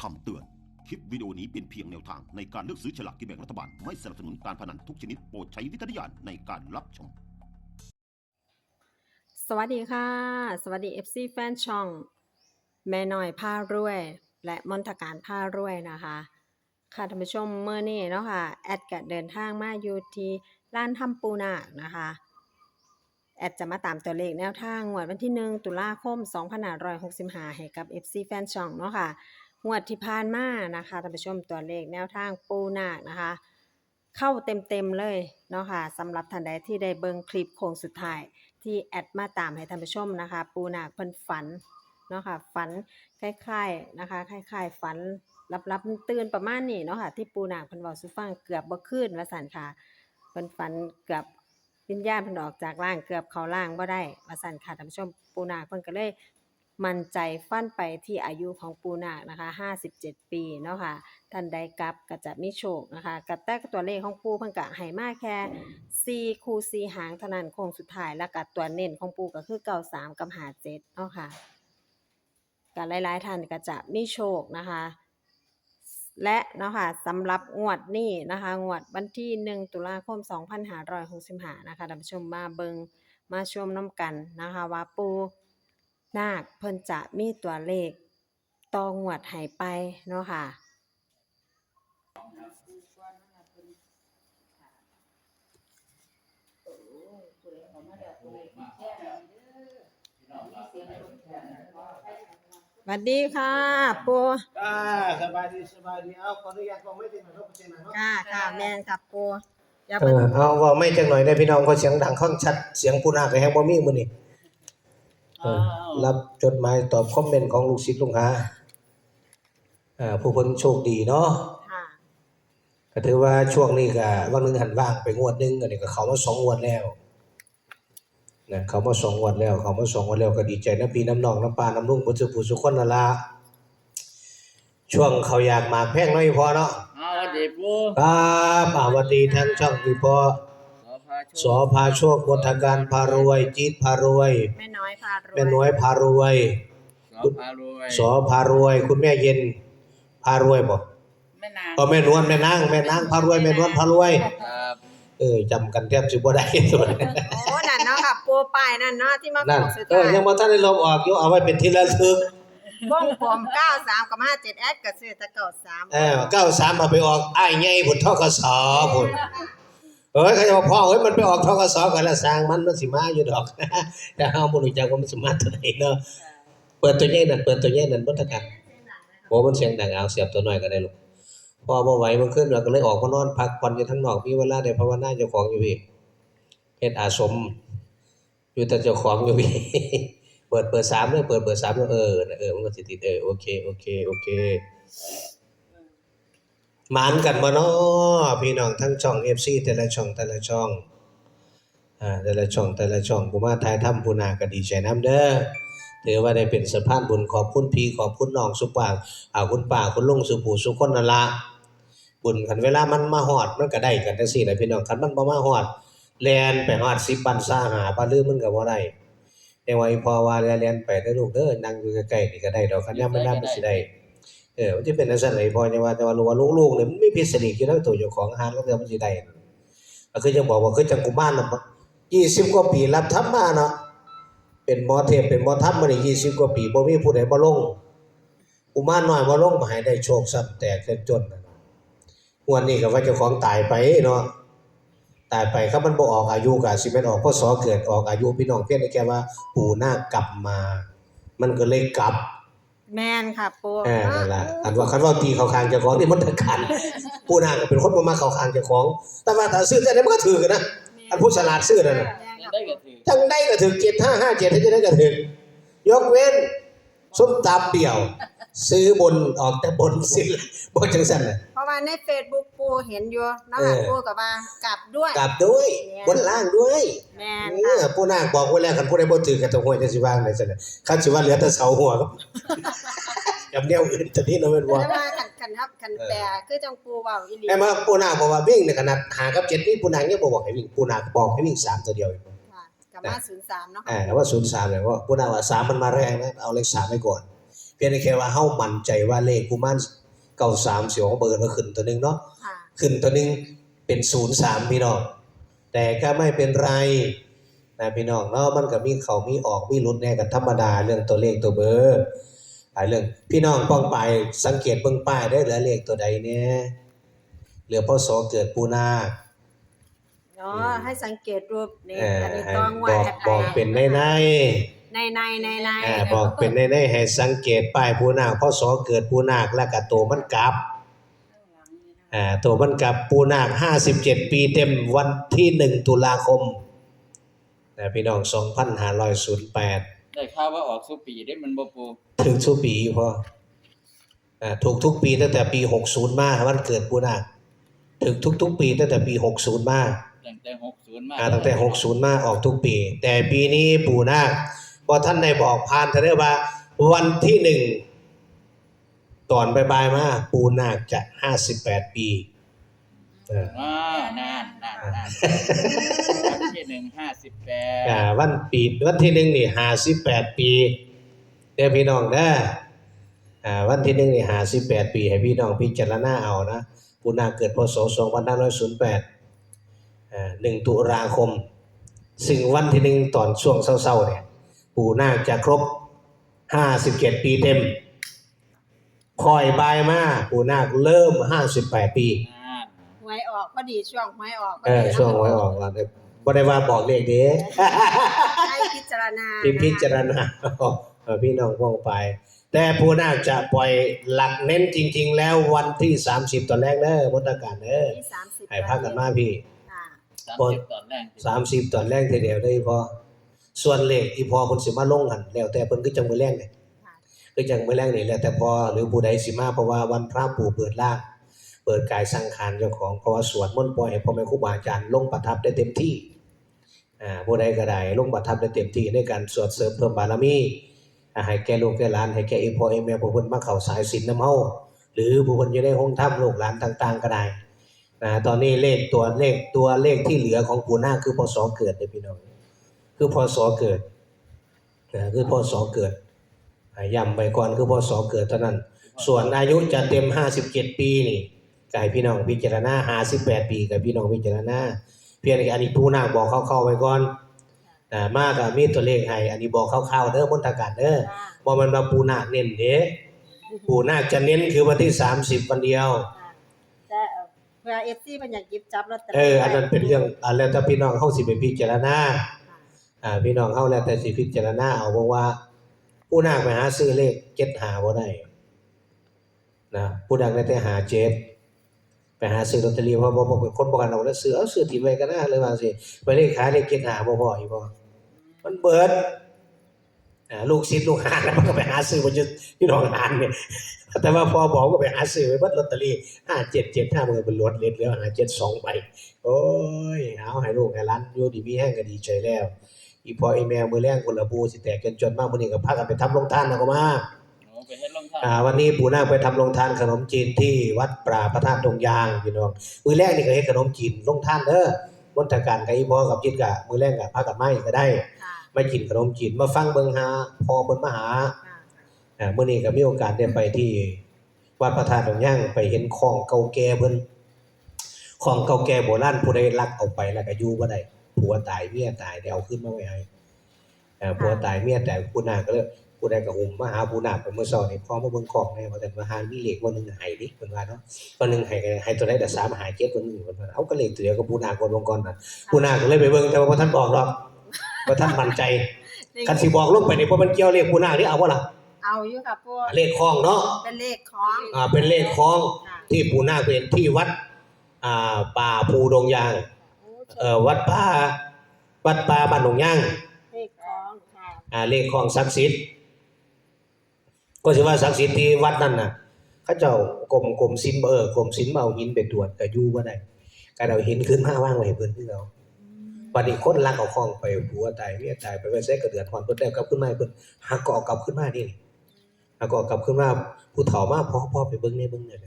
คำเตือน คลิปวิดีโอนี้เป็นเพียงแนวทางในการเลือกซื้อฉลากกินแบ่งรัฐบาล ไม่สนับสนุนการพนันทุกชนิดโปรดใช้วิจารณญาณในการรับชม สวัสดีค่ะ สวัสดี FC แฟนช่อง แม่น้อยผ้ารวย และมนตการผ้ารวยนะคะ ค่ะท่านผู้ชมเมื่อนี้เนาะค่ะ แอดกะเดินทางมาอยู่ที่ร้านทำปูนานะคะ แอดจะมาตามตัวเลขแนวทางงวดวันที่ 1 ตุลาคม 2565 ให้กับ FC แฟนช่องเนาะค่ะ งวดที่ผ่านมานะคะท่านผู้ชมตัวเลขแนวทางปูนานะคะ เข้าเต็มๆเลยเนาะค่ะสำหรับท่านใดที่ได้เบิ่งคลิปโค้งสุดท้าย ที่แอดมาตามให้ท่านผู้ชมนะคะ ปูนาเพิ่นฝันเนาะค่ะฝันคล้ายๆนะคะคล้ายๆฝันรับๆตื่นประมาณนี้เนาะค่ะที่ปูนาเพิ่นเว้าสู่ฟังเกือบบ่คืนว่าซั่นค่ะเพิ่นฝันเกือบวิญญาณเพิ่นออกจากร่างเกือบเข้าร่างบ่ได้ว่าซั่นค่ะท่านผู้ชมปูนาเพิ่นก็เลย มั่นใจฟั่นไปที่อายุของปูนาคนะคะ 57 ปีเนาะค่ะท่านใดกลับก็จะมีโชคนะคะกับแต่ตัวเลขของปูเพิ่นก็ให้มาแค่4คู่4หางเท่านั้นโค้งสุดท้ายแล้วก็ตัวเน้นของปูก็คือ93กับ57เนาะค่ะก็หลายๆท่านก็จะมีโชคนะคะและเนาะค่ะสำหรับงวดนี้นะคะงวดวันที่ 1 ตุลาคม 2565นะคะท่านผู้ชมมาเบิงมาชมน้ำกันนะคะว่าปู นาคเพิ่นจะมีตัวเลขต่องวดให้ไปเนาะค่ะ สวัสดีค่ะปูอ่าสบายดีสบายดีเอาขออนุญาตบอกไม่ถึงหน่อยรบกวนหน่อยเนาะค่ะค่ะแมนค่ะปูอย่าเอเพิ่งอเอาเว่าไม่จังหน่อยได้พี่น้องเขาเสียงดังค่อนชัดเสียงผู้นาคแฮงบ่มีมื้อนี้เออ รับจดหมายตอบคอมเมนต์ของลูกศิษย์ลูกหาอ่าผู้เพิ่นโชคดีเนาะค่ะก็ถือว่าช่วงนี้ก็วันหนึงหันว่างไปงวดหนึงอันนี้ก็เข้ามาสองงวดแล้วนะเข้ามาสองงวดแล้วเข้ามาสองงวดแล้วก็ดีใจน้ำพี่น้ำน้องน้ำปลาน้ำลุงบ่ซื้อผู้สุคนนั่นล่ะช่วงเขาอยากหมากแพงน้อยพอเนาะเอาสวัสดีปูครับอ่าสวัสดีทั้งช่องอีพอขอพา โชสคอพาโชคมนทการพารวยจี๊ดพารวยแม่น้อยพารวยแม่น้อยพารวยขอพารวยสอพารวย คุณแม่เย็นพารวยบ่แม่นางก็แม่นวลแม่นางแม่นางพารวยแม่นวลพารวยครับเออจำกันแทบสิบ่ได้ตัวนี้โอ้นั่นเนาะค่ะปูป้ายนั่นเนาะที่มานั่นโค้งสุดเอท้าอยยังบ่ทันได้ลบออกอยู่เอาไว้เป็นที่ระลึกวงผม93กับ57แอดก็ซื้อแต่93เออ93เอาไปออกอ้ายใหญ่พุ่นทกสพุ่น เอ้ยเขาจะว่าพ่อเอ้ยมันไปออกทกสกันแล้วสร้างมันมันสิมาอยู่ดอกแต่เฮาบ่รู้จักว่ามันสิมาเท่าไหร่เนาะเปิดตัวใหญ่นั่นเปิดตัวใหญ่นั่นบ่ทักกันโอ้มันเสียงดังเอาเสียบตัวน้อยก็ได้ลูกพอบ่ไหวมันขึ้นเราก็เลยออกมานอนพักผ่อนอยู่ทั้งนอกมีเวลาได้ภาวนาเจ้าของอยู่พี่เฮ็ดอาสม อยู่แต่เจ้าของอยู่พี่เปิดเปิดสามเลยเปิดเปิดสามเลยเออเออมันก็สิติดเออโอเคโอเคโอเค หมานกันบ่น้อพี่น้องทั้งช่อง FC แต่ละช่องแต่ละช่องอ่าแต่ละช่องแต่ละช่องผู้มาถ่ายทำผู้นาก็ดีใจนํเด้อถือว่าได้เป็นสะพานบุญขอบคุณพี่ขอบคุณน้องสุปางอ่าคุณป้าคุณลุงสุปู่สุคนนั่นละบุญคันเวลามันมาฮอดมันก็ได้กันจังซี่แหละพี่น้องคันมันบ่มาฮอดแลนไปฮอด10ปันซาหาปลาลือมันก็บ่ได้แต่ว่าพอว่าแล่นไปเด้ลูกเด้อนั่งอยู่ใกล้ๆนี่ก็ได้ดอกคันยามมันนำมันสิได้ เออมันสิเป็นจังซั่นเลยพอจะว่าแต่ว่ารู้ว่าลูกๆนี่มันมีพิสนิทอยู่แล้วตัวเจ้าของหารแล้วเดี๋ยวมันสิได้ก็คือจังบอกว่าคือจังกุมารน่ะ20กว่าปีรับทำมาเนาะเป็นหมอเทพเป็นหมอธรรมมาได้ยี่สิบกว่าปีบ่มีผู้ใดมาลงอุมารน้อยมาลงมาให้ได้โชคซ้ำแตกจนจนน่ะงวดนี้ก็ว่าเจ้าของตายไปเนาะตายไปครับมันบ่ออกอายุก็สิแม่นออกพศเกิดออกอายุพี่น้องเพี้ยงแต่แค่ว่าปู่นากลับมา มันก็เลยกลับ แม่นค่ะปูเออนั่นล่ะคันว่าคันว่าตีเข้าข้างเจ้าของนี่มันตะกันปู่นาคก็เป็นคนบ่มาเข้าข้างเจ้าของ แต่ว่าถ้าซื้อแต่ไหนมันก็ถือกันนะอันผู้ฉลาดซื้อนั่นน่ะแม่นยังค่ะได้กันถือจังได้ก็ถึงเจ็ดห้าห้าเจ็ดให้จะได้ก็ถึงยกเว้นส้มตำเปี่ยว ซื้อบนออกแต่บนสิบ่จังสั่นน่ะ เพราะว่าใน Facebook ปูเห็นอยู่เนาะเอค่ะอปูก็ว่ากลับด้วย กลับด้วยบนล่างด้วยแม่นเอค่ะอผู้นางบอกไว้แล้วคันผู้ใดบ่ถือกันต้องห้วยจังสิว่างได้ซั่นน่ะคันสิว่าเหลือแต่เสาหัวครับ กับแนวอื่นตอนนี้เนาะแม่นบ่ แต่ว่าคันคันครับคันแปลคือจังปูเว้าอีหลีแม่มาผู้นางบอกว่าวิ่งในขนาดหากับ7นี่ผู้นางยังบ่บอกให้วิ่งผู้นางบอกให้วิ่งสามตัวเดียวเองค่ะกับมา03เนาะอ่าว่า03เนี่ยว่าผู้นางว่าสามมันมาแรงนะเอาเลขสามไว้ก่อน พียงแต่แค่ว่าเฮามั่นใจว่าเลขกุมารเก้าสามสิของเบิร์มาขึ้นตัวหนึงเนาะค่ะขึ้นตัวหนึงเป็นศูนย์สามพี่น้องแต่ก็ไม่เป็นไรนะพี่น้องเนาะมันก็มีเขามีออกมีหลุดแน่กันธรรมดาเรื่องตัวเลขตัวเบอร์หลายเรื่องพี่น้องป้องไปสังเกตเบิ่งป้ายได้เหลือเลขตัวใดเนี่ยเหลือพศเกิดปูนาคเนาะให้สังเกตรูปนี่เอ่ออันนี้ให้ต้องบว่าอกแอดบอกเป็นในใน ในในในในๆอ่าบอกเป็นในในๆให้สังเกตป้ายปูนาคพศเกิดปูนาคแล้วก็ตัวมันกลับอ่าตัวมันกลับปูนาค57ปีเต็มวันที่1ตุลาคมนะพี่น้อง2508ได้ข่าวว่าออกสุปีได้มันบ่ปูถึงทุกปีพออ่าถูกทุกปีตั้งแต่ปี60มาวันเกิดปูนาคถึงทุก ๆ ปีตั้งแต่ปี60มาตั้งแต่60มาอ่าตั้งแต่60มาออกทุกปี แต่ปีนี้ปูนาค พอท่านได้บอกผ่านท่านได้ว่า วันที่หนึ่งตอนบ่ายๆมาปูนาคจะ58ปีเอออ่านานนานนานวันที่หนึ่งห้าสิบแปดอ่าวันปีวันที่หนึ่งนี่58ปีเด้อพี่น้องเด้ออ่าวันที่หนึ่งนี่58ปี ให้พี่น้องพิจารณาเอานะปูนาคเกิดพศ2508อ่า1ตุลาคม ซึ่งวันที่หนึ่งตอนช่วงเศร้าๆเนี่ย ปู่นาคจะครบ57ปีเต็ม คอยบายมาปู่นาคเริ่ม58ปีนานหวยออกพอดีช่วงหวยออกพเออดีช่วงไว้ออกแล้วบ่ได้ว่าบอกเลขเด้ ให้พิจารณาที่พิจารณาเออพี่น้องว่องไป แต่ปู่นาคจะปล่อยหลักเน้นจริง ๆ แล้ววันที่ 30 ตอนแรกเด้อมนตการเด้อที่สามสิบให้พักกันมาพี่ ค่ะ สามก่อนสิบตอนแรก 30 ตอนแรกทีเดียวได้พอ ส่วนเลขที่พอเพิ่นสิมาลงกันแล้วแต่เพิ่นคือจังมื้อแรกเนี่ยค่ะก็ยังไม่แรกนี่แหละแต่พอหรือผู้ใดสิมาเพราะว่าวันพระปู่เปิดล่าง เปิดกายสังขารเจ้าของเพราะว่าสวดมนต์ปล่อยให้พ่อแม่ครูบาอาจารย์ลงประทับได้เต็มที่อ่าผู้ใดก็ได้ลงประทับได้เต็มที่ในการสวดเสริมเพิ่มบารมีอ่าให้แก่ลูกแก่หลานให้แก่อีพ่ออีแม่ผู้เพิ่นมาเข้าสายศีลนำเฮาหรือผู้เพิ่นอยู่ในห้องถ้ำลูกหลานต่าง ๆ ก็ได้นะตอนนี้เลขตัวเลขตัวเลขที่เหลือของปู่นาคคือพศเกิดเด้อพี่น้อง คือพศเกิดนะคือพศเกิดอ่าย้ำไปก่อนคือพศเกิดเท่านั้น ส่วนอายุจะเต็ม 57 ปีนี่กายพี่น้องพิจารณา58ปีกับพี่น้องพิจารณาเพียงแต่อันนี้ผู้นาคบอกเข้าๆไว้ก่อนอ่ามากก็มีตัวเลขให้อันนี้บอกคร่าวๆเด้อมนตการเด้อบ่แมันว่าปู่นาคเน้นเด้ปู่นาคจะเน้นคือวันที่30วันเดียวแต่เอ่อเพื่อเอฟซีมันอยากหยิบจับลอตเตอรี่เอออันนั้นเป็นเรื่องอ่าแล้วแต่พี่น้องเฮาสิไปพิจารณาค่ะอ่า พี่น้องเฮาแล้วแต่สิพิจารณาเอาเพราะว่า ผู้นาคไปหาซื้อเลขเจ็ดหาบ่ได้นะผู้นาคได้แต่หาเจ็ดไปหาซื้อลอตเตอรี่เพราะบ่บ่เป็นคนบ่กันเอาแล้วซื้อเอาซื้อที่ไว้ก็น่าเลยว่าสิไปเลขขายเลขเจ็ดหาบ่พออีบ่มันเบิดลูกศิษย์ลูกหาแล้วมันก็ไปหาซื้อบ่จะพี่น้องหานเนี่ยแต่ว่าพอบอกก็ไปหาซื้อไว้เบิดลอตเตอรี่5775มันก็ดห้าเป็นลดเล็ดแล้วหา72ใบโอ้ยเอาให้ลูกให้หลานอยู่ดีมีแห้งก็ดีใจแล้ว อีพออีแมวมือแรงคนละบูสิแตกจนจนมากมื้อนี้ก็พากันไปทำโรงทานนะก็มาโอ้ไปเฮ็ดรองเท้าอ่าวันนี้ปู่นาคไปทำโรงทานขนมจีนที่วัดป่าพระธาตุดงยางพี่น้องมื้อแรกนี่ก็เฮ็ดขนมจีนโรงทานเด้อมนตการกับอีพ่อกับจิตกะมื้อแรกก็พากันมาอีกก็ได้ค่ะมากินขนมจีนมาฟังเบิ่งหาพ่อเพิ่นมาหาค่ะอ่ามื้อนี้ก็มีโอกาสได้ไปที่วัดพระธาตุดงยางไปเห็นของเก่าแก่เพิ่นของเก่าแก่โบราณผู้ใดลักเอาไปแล้วก็อยู่บ่ได้ ผัวตายเมียตายได้เอาขึ้นมาไว้ให้เอ่อผัวตายเมียแต่ผู้นาก็เลยผู้ใดก็หุ่มมาหาผู้นาคไปเมื่อเช้านี่พอมาเบิ่งของแน่ว่าแต่มาหามีเลขวันหนึงให้ดิเพิ่นว่าเนาะวันหนึงให้ให้ตัวใดแต่3หา7วันหนึงเพิ่นว่าเอาก็เลขตัวเดียวกับผู้นาคคนลงก่อนน่ะผู้นาก็เลยไปเบิ่งแต่ว่าบ่ทันบอกหรอกบ่ทันมั่นใจคันสิบอกลงไปนี่เพราะมันเกี่ยวเลขผู้นาคนี่เอาบ่ล่ะเอาอยู่ค่ะพวกเลขคล้องเนาะ เป็นเลขของอ่าเป็นเลขคล้องค่ะ ที่ผู้นาคเป็นที่วัดอ่าป่าภูดงยาง เอ่อวัดป่าวัดป่าบ้านดงยางเลขของค่ะอ่าเลขของศักดิ์สิทธิ์ก็สิว่าศักดิ์สิทธิ์ที่วัดนั่นน่ะเขาเจ้ากรมกรมศิลป์บ่เออกรมศิลป์มาเอาหินไปตรวจก็อยู่บ่ได้ก็เอาหินขึ้นมาวางไว้ให้เพิ่นคือเอาบัดนี้คนลักเอาของไปผัวตายเมียตายไปไว้ใส่กระเดือดฮอนเพิ่นได้กลับขึ้นมาให้เพิ่นหาก็เอากลับขึ้นมานี่หาก็เอากลับขึ้นมาผู้เฒ่ามาพ่อพ่อไปเบิ่งในเบิ่งเนี่ย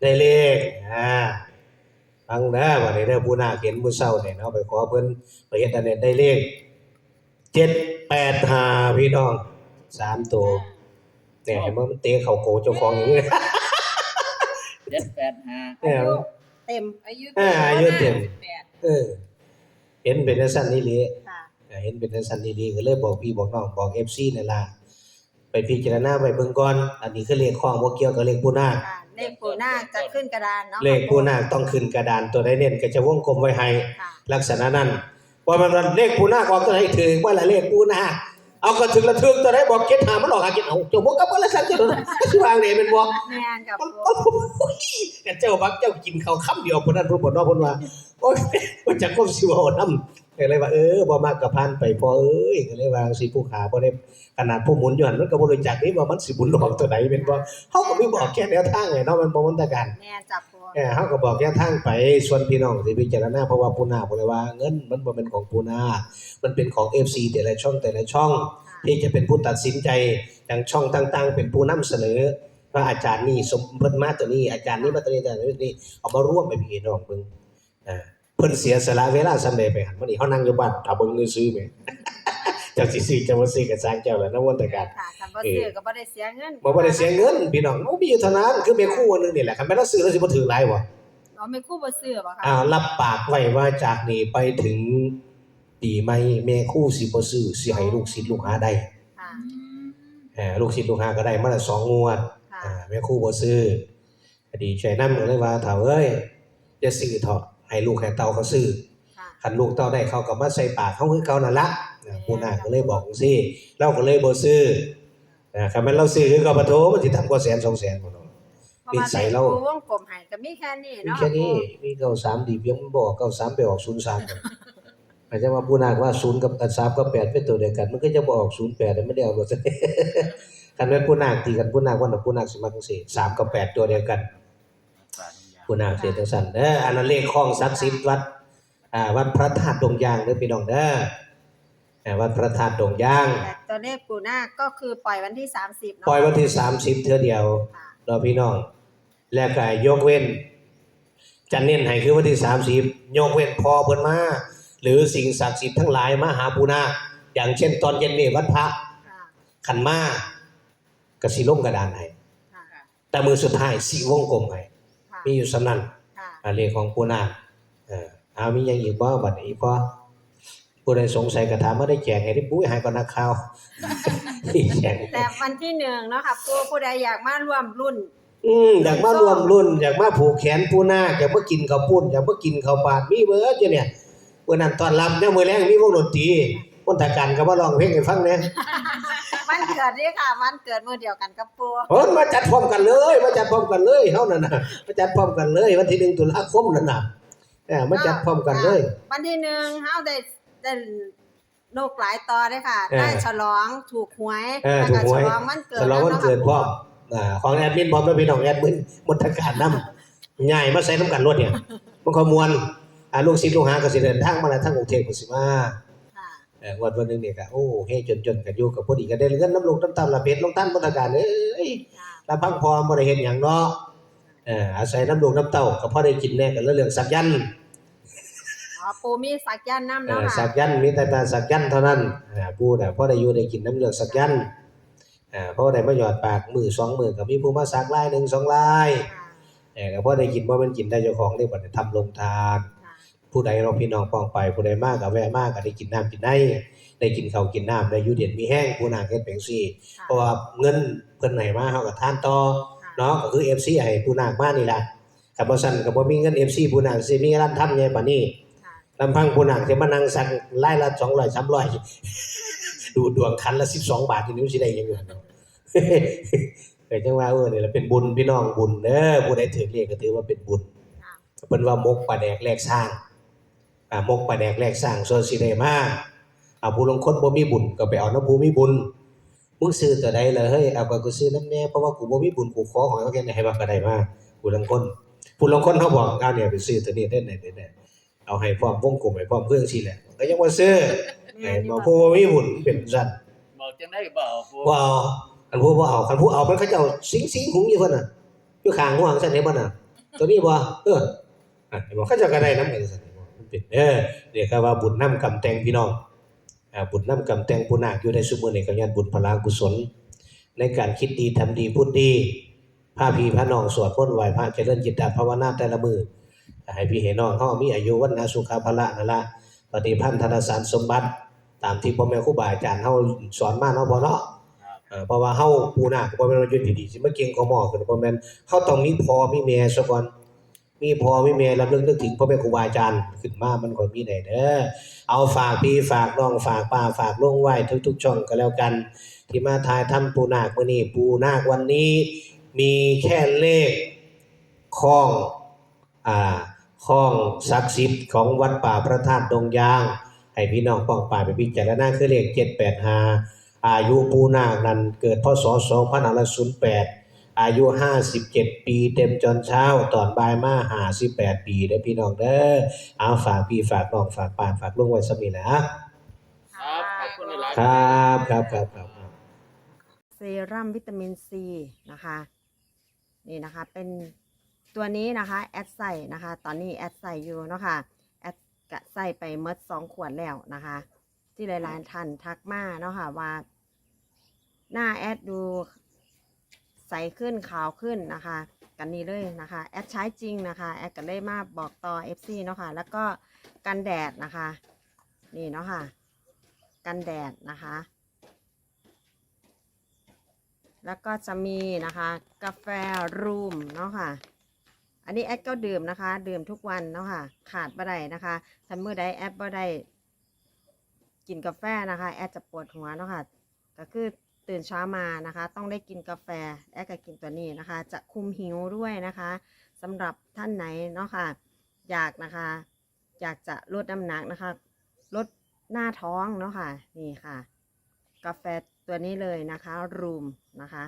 ได้เลขอ่า ฟังเด้อบัดนี้เด้อผู้นาคเห็นผู้เฒ่าเนี่ยเนาะไปขอเพิ่นไปเฮ็ดอันนี้ได้เลขเจ็ดแปดห้าพี่น้องสามตัวเนี่ยเห็นว่ามันเตะเข่าโกเจ้าของอย่างนี้เจ็ดแปดห้าเนี่ยเต็มอายุอ่าอายุเต็มสิบแปดเออเห็นเป็นสั้นนี่เลยค่ะเห็นเป็นสั้นนี่เลยก็เลยบอกพี่บอกน้องบอก FC นั่นล่ะ ไปพิจารณาไปเบิ่งก่อน อันนี้คือเลขของบ่เกี่ยวกับเลขผู้นาคค่ะเลขปูนาคจะขึ้นกระดานเนาะเลขผู้นาคต้องขึ้นกระดานตัวใดเน้นก็จะวงกลมไว้ให้ค่ะลักษณะนั้นว่ามันมันเลขผู้นาคออกตัวไหนถึงว่าละเลขผู้นาคเอาก็ถึงละถึงตัวไหนบอกเก็ตหามันออกหาเก็ตเอาเจ้าบ่กับบ่ละสันเจ้าน่ะสิวางได้เป็นบ่ แม่นกับมันปูกันเจ้าบักเจ้ากินข้าวคำเดียวพุ่นนั้นพุ่นบ่เนาะพุ่นว่าโอ้ยว่าจักคมสิเว้านำก็เลยว่าเออบ่มากก็ผ่านไปพอเอ้ยก็เลยว่าสิผู้ขาบ่ได้ขนาดผู้หมุนอยู่หั่นมันก็บ่รู้จักนี่ว่ามันสิหมุนออกตัวไหนเป็นบ่เฮาก็มีบอกแค่แนวทางไงเนาะมันบ่มันตะการแม่นจับปูเออเฮาก็บอกแค่ทางไปส่วนพี่น้องสิพิจารณาเพราะว่าปูนาบอกเลยว่าเงินมันบ่เป็นของปูนา มันเป็นของ FC แต่ละช่องแต่ละช่อง ที่จะเป็นผู้ตัดสินใจอย่างช่องต่างๆ เป็นผู้นำเสนอว่าอาจารย์นี่สมเพิ่นมาตัวนี้อาจารย์นี้มาตัวนี้อาจารย์นี้นี่เอามาร่วมไปพี่น้องเบิ่งอ่า เพิ่นเสียสละเวลาสำเร็จไปหันมื้อนี้เฮานั่งอยู่บ้านถ้าเบิ่งมือซื้อแหมเจ้าสิซื้อเจ้าบ่ซื้อก็สร้างเจ้าแหละนวัตกรรมค่ะคันบ่ซื้อก็บ่ได้เสียเงินบ่บ่ได้เสียเงินพี่น้องโอ้มีอยู่เท่านั้นคือแม่ครู่อันนึงนี่แหละคันแม่นเราซื้อแล้วสิบ่ถือหลายบ่เอาไม่คู่บ่ซื้อบ่ค่ะอ่ารับปากไว้ว่าจากนี้ไปถึงปีใหม่แม่ครู่สิบ่ซื้อสิให้ลูกศิษย์ลูกหาได้ค่ะเอ่อลูกศิษย์ลูกหาก็ได้มาละสองงวดค่ะอ่าแม่ครู่บ่ซื้อก็ดีใจนำก็เลยว่าเฒ่าเอ้ยอย่าซื้อเถาะ ให้ลูกให้เต้าเขาซื้อค่ะคันลูกเต้าได้เขาก็มาใส่ปากเขาคือเขานั่นละนะปู่นาคก็เลยบอกจังซี่เราก็เลยบ่ซื้ออ่าคันแม่นเราซื้อคือก็ปะโถมันสิทำกว่าแสน2แสนบ่เนาะเพราะว่านิสัยเราปูวงกลมให้ก็มีแค่นี้มีเนาะแค่นี้มีเก้าสามดีเพียงมันบอกเก้าสามไปออกศูนย์สามอาจจะว่าผู้นาคว่าศูนย์กับสามกับแปดเป็นตัวเดียวกัน มันก็จะบออกศูนย์แปดไม่ได้เอาหมดคันเป็นผู้นาคตีกันผู้นาคว่าน่ะผู้นาคสมัครสี่สามกับแปดตัวเดียวกัน ผู้นาคเสียจังสันเด้ออันนั้นเลขของศักดิ์สิทธิ์วัดอ่าวัดพระธาตุดงยางเด้อพี่น้องเด้ออ่าวัดพระธาตุดงยางแต่ตัวเลขปูนาคก็คือปล่อยวันที่30เนาะปล่อยวันที่สามสิบเท่อเดียวค่ะเราพี่น้อง แล้วก็ยกเว้นจะเน้นให้คือวันที่สามสิบยกเว้นพอเพิ่นมาหรือสิ่งศักดิ์สิทธิ์ทั้งหลายมาหาปูนาคอย่างเช่น ตอนเย็นนี่วัดพระค่ะขันมากสิลงกระดานให้ค่ะแต่มือสุดท้ายสีวงกลมให้ค่ะ มีอยู่สำนันค่ะอาเรียกของปูนาคเออเอามีหยังอีกบ่บัดนี้พอผู้ใดสงสัยก็ถามมาได้แจกให้ได้ปุ้ยให้ก่อนนักข่าวที่แจกแต่วันที่หนึ่งเนาะค่ะปูผู้ใดอยากมาร่วมรุ่น อืมอยากมารวมรุ่น อยากมาผูกแขนปูนาคอยากมากินข้าวปุ้นอยากมากินข้าวปาดมีเบิดอยู่เนี่ยวันนั้นตอนรับเนี่ยมื้อแรงมีวงดนตรีมนตการก็มาร้องเพลงให้ฟังเนี่ย วันเกิดนี่ค่ะ วันเกิดมื้อเดียวกันกับปูเฮ้ยมาจัดพร้อมกันเลย มาจัดพร้อมกันเลยเฮานั่นน่ะมาจัดพร้อมกันเลย วันที่1ตุลาคมนั่นน่ะเออมาจัดพร้อมกันเลย วันที่หนึ่งเฮาได้ได้โลกหลายต่อเด้อค่ะเออได้ฉลองถูกหวยเออแล้วถูก็กหวยฉลองวันเกิดฉลองวันเกิดพร้อมอ่าของแอดมินพร้อมแล้วพี่น้องแอดมินมนตการนำใหญ่มาใส่น้ำกันรถเนี่ยมันขมวนอ่าลูกศิษย์ลูกหาก็สิเดินทางมาแล้วทางกรุงเทพก็สิมาค่ะเออ วันวันหนึงเนี่ยก็โอ้เฮ้จนๆกันอยู่กับพอดีก็ได้เงินน้ำลงน้ำตาลละเพชรลงท่านมนตการเอ้ยค่ะลำพังพอบ่ได้เห็นหยังเนาะเอออาศัยน้ำลงน้ำเต้าก็พอได้กินแน่กันแล้วเรื่องสักยันต์อ๋อปูมีสักยันต์น้ำเอเนาะอค่ะสักยันต์มีแต่ตาสักยันต์เท่านั้นอ่าผู้น่ะพอได้อยู่ได้กินน้ำเลืองสักยันต์อ่าพอได้มาหยอดปากมือสองมือก็มีผู้มาสักลายหนึ่งสองลายค่ะเออก็พอได้กินบ่แมันกินได้เจ้าของได้บ่ได้ทำลงทานค่ะ ผู้ใดเราพี่น้องปองไปผู้ใดมากก็แวะมากก็ได้กินน้ำกินได้ได้กินข้าวกินน้ำได้อยู่เด่นมีแห้งผู้นางเฮ็ดเป็นซี่เพราะว่าเงินเพิ่นให้มาเฮาก็ทานต่อเนาะก็คือ FC ให้ผู้นาคมานี่ล่ะถ้าบ่ซั่นก็บ่มีเงิน FC ผู้นาคสิมีร้านทำใหญ่ปานนี้ค่ะลำพังผู้นาคจะมานั่งสั่งรายละ200 300ดูดวงคันละ12บาทนี่มันสิได้หยังอยู่หั่นเนาะเกิดจังว่าเออนี่แหละเป็นบุญพี่น้องบุญเด้อผู้ใดถือเลขก็ถือว่าเป็นบุญค่ะเพิ่นว่ามกปลาแดกแลกสร้างอ่า มกปลาแดกแลกสร้างส่วนสิได้มาเอาผู้ลางคนบ่มีบุญก็ไปเอาน้ำผู้มีบุญมึงซื้อตัวใดล่ะเฮ้ยเอาก็กูซื้อน้ำแน่เพราะว่ากูบ่มีบุญกูขอหอยเขาแค่ไหนให้ว่าก็ได้มาผู้ลางคนผู้ลางคนเขาบอกเอาเนี่ยไปซื้อตัวนี้ได้ไหนได้ไหนเอาให้พร้อมวงกลมให้พร้อมเพื่องสิแหละก็ยังว่าซื้อแม่ให้นอยู่มาค่ะผู้บ่มีบุญเป็นซั่นบอกจังได้เปล่าปูว่าเอาคันผู้บ่เอาคันผู้เอามันเขาเจ้าสิงสิงหุงอยู่เพิ่นน่ะอยู่ข้างหัวจังซั่นเด้บ่น่ะตัวนี้บ่เอออะเห็นบ่เขาเจ้าก็ได้นำกันซั่นเด้บ่ มันเป็นเออเรียกว่าบุญนำกำแต่งพี่น้องอ่าบุญนำกำแต่งผู้นาคอยู่ในซุมื้อนี้ก็ย้อนบุญพลากุศล ในการคิดดีทำดีพูดดีพาพี่พาน้องสวดมนต์ไหว้พระเจริญจิตตภาวนาแต่ละมือให้พี่ให้น้องเฮามีอายุวันนะสุขภาละนั่นละปฏิพันธ์ธนสารสมบัติ ตามที่พ่อแม่ครูบาอาจารย์เฮาสอนมาเนาะพ่อเนาะครับเออเพราะว่าเฮาปูนาก็บ่แม่นว่าอยู่ดีๆสิมาเก่งกว่าหม้อขึ้นบ่แม่นเฮาต้องมีพ่อมีแม่ซะก่อน มีพ่อมีแม่ลำลึกนึกถึงพ่อแม่ครูบาอาจารย์ขึ้นมามันก็มีได้เด้อเอาฝากพี่ฝากน้องฝากป้าฝากลุงไหวทุกๆช่องก็แล้วกัน ที่มาทายทำปูนาคมื้อนี้ปูนาควันนี้ มีแค่เลขข้องอ่าข้องศักดิ์สิทธิ์ของวัดป่าพระธาตุดงยาง ให้พี่น้องป้องป่ายไปพิจารณาคือเลข785อายุปูนาคนั้นเกิดพศ2508อายุ57ปี เต็มจนเช้า ตอนบ่ายมา58ปีเด้อพี่น้องเด้อเอาฝากพี่ฝากน้องฝากป้าฝากลุงไว้สมีนะ ครับขอบคุณหลายๆ ครับครับครับครับ เซรั่มวิตามินซีนะคะ นี่นะคะเป็นตัวนี้นะคะ แอดใส่นะคะ ตอนนี้แอดใส่อยู่เนาะค่ะแอดกะใส่ไปเมดสองขวดแล้วนะคะ ที่หลายๆท่านทักมาเนาะค่ะว่า หน้าแอดดูใสขึ้นขาวขึ้นนะคะ กันนี้เลยนะคะ แอดใช้จริงนะคะ แอดก็เลยมาบอกต่อ FC เนาะค่ะ แล้วก็กันแดดนะคะ นี่เนาะค่ะ กันแดดนะคะ แล้วก็จะมีนะคะ กาแฟรูมเนาะค่ะอันนี้แอดก็ดื่มนะคะ ดื่มทุกวันเนาะค่ะ ขาดบ่ได้นะคะถ้าเมื่อใดแอดบ่ได้กินกาแฟนะคะ แอดจะปวดหัวเนาะค่ะก็คือ ตื่นเช้ามานะคะ ต้องได้กินกาแฟแอดก็กินตัวนี้นะคะ จะคุมหิวด้วยนะคะสำหรับท่านไหนเนาะค่ะอยากนะคะ อยากจะลดน้ำหนักนะคะ ลดหน้าท้องเนาะค่ะนี่ค่ะ กาแฟตัวนี้เลยนะคะรูมนะคะ